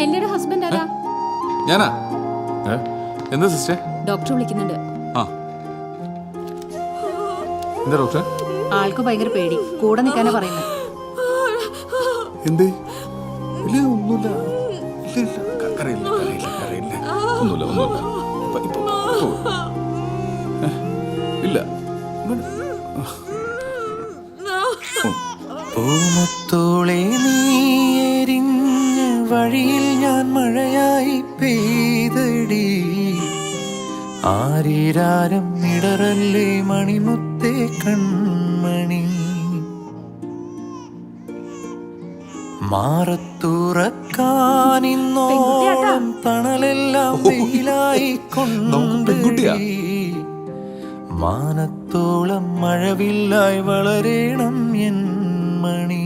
സ്റ്റെല്ലയുടെ husband ആരാ? ഞാനാ? എന്താ സിസ്റ്റർ ഡോക്ടർ വിളിക്കുന്നുണ്ട്. ആ. എന്താ ഡോക്ടർ ആൾക്ക് ഭയങ്കര പേടി. കൂടെ നിൽക്കാനാ പറയുന്നത് എന്തേ? ഇല്ല ഒന്നുമില്ല. ഇല്ല കരയില്ല കരയില്ല കരയില്ല ഒന്നുമില്ല ഒന്നുമില്ല. ഇല്ല. പൂമുത്തോളെ നീ പെയ്തടി ആരീരാരം ഇടറല്ലേ മണിമുത്തേ കൺമണി. മാറത്തുറക്കാനിന്നോളം തണലെല്ലാം വെയിലായി കൊണ്ട് മാനത്തോളം മഴവില്ലായി വളരേണം എൻ മണി.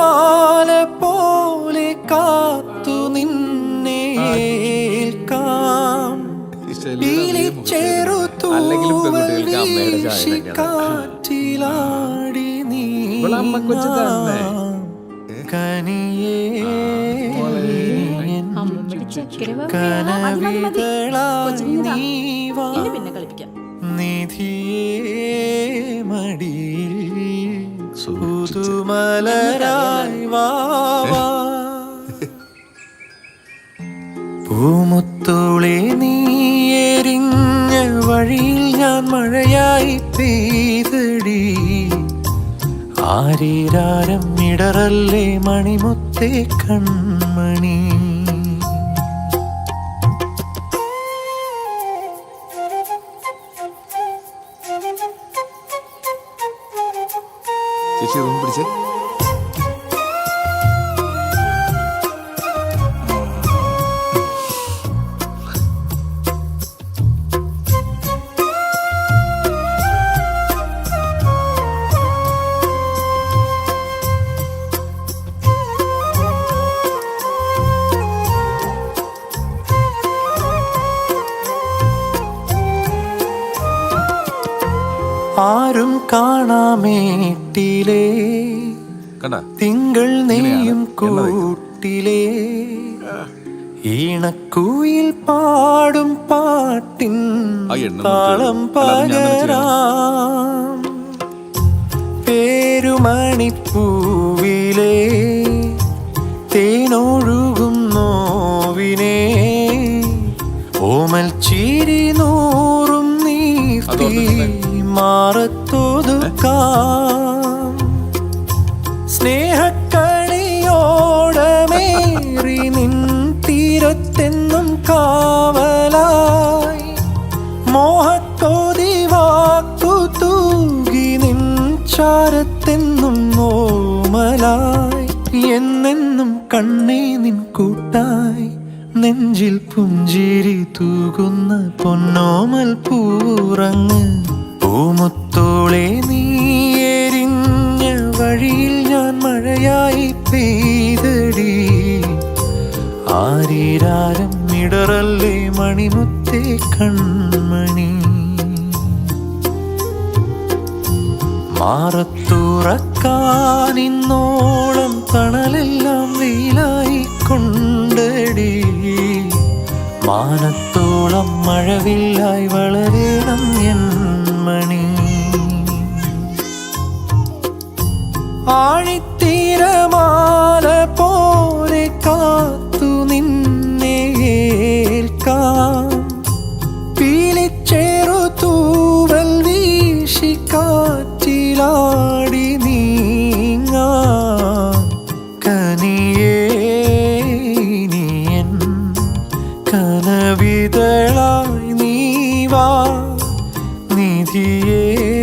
ആഴിത്തീരമാല പോലെ കാത്തു നിന്നെ ഏൽക്കാം. കാറ്റിലാടി നീ. കനിയേ കനവിതളാ നീ നിധിയേ മടിയിൽ പുതുമലരായി വാവാ പൂമുത്തോളെ നീ എരിഞ്ഞ വഴിയിൽ ഞാൻ മഴയായി പെയ്തടി. ആരീരാരം ഇടറല്ലേ മണിമുത്തേ കൺമണി. ചേച്ചി റൂം പിടിച്ചേ ആരും കാണാമേട്ടിലേ തിങ്കൾ നെയ്യും കൂട്ടിലേ. ഈണക്കൂയിൽ പാടും പാട്ടിൻ താളം പകരാ. പേരുമണിപ്പൂവിലേ. തേനൊഴുകും നോവിനെ. ഓമൽ ചിരി നൂറും നീർത്തി. മാറത്തൊതുക്കാം. സ്നേഹക്കണിയോടമേറി നിൻ തീരത്തെന്നും കാവലായി. മോഹത്തോതി വാക്കു തൂകി നിൻ ചാരത്തെന്നും നോമലായി എന്നെന്നും കണ്ണേ നിൻ കൂട്ടായി. നെഞ്ചിൽ പുഞ്ചിരി തൂകുന്ന പൊന്നോമൽ പൂറങ്ങ് ആരീരാരം ഇടറല്ലേ മണിമുത്തേ കൺമണി. മാറത്തുറക്കാനിന്നോളം തണലെല്ലാം വെയിലായി കൊണ്ടടി മാനത്തോളം മഴവില്ലായി വളരണം നിധിയേ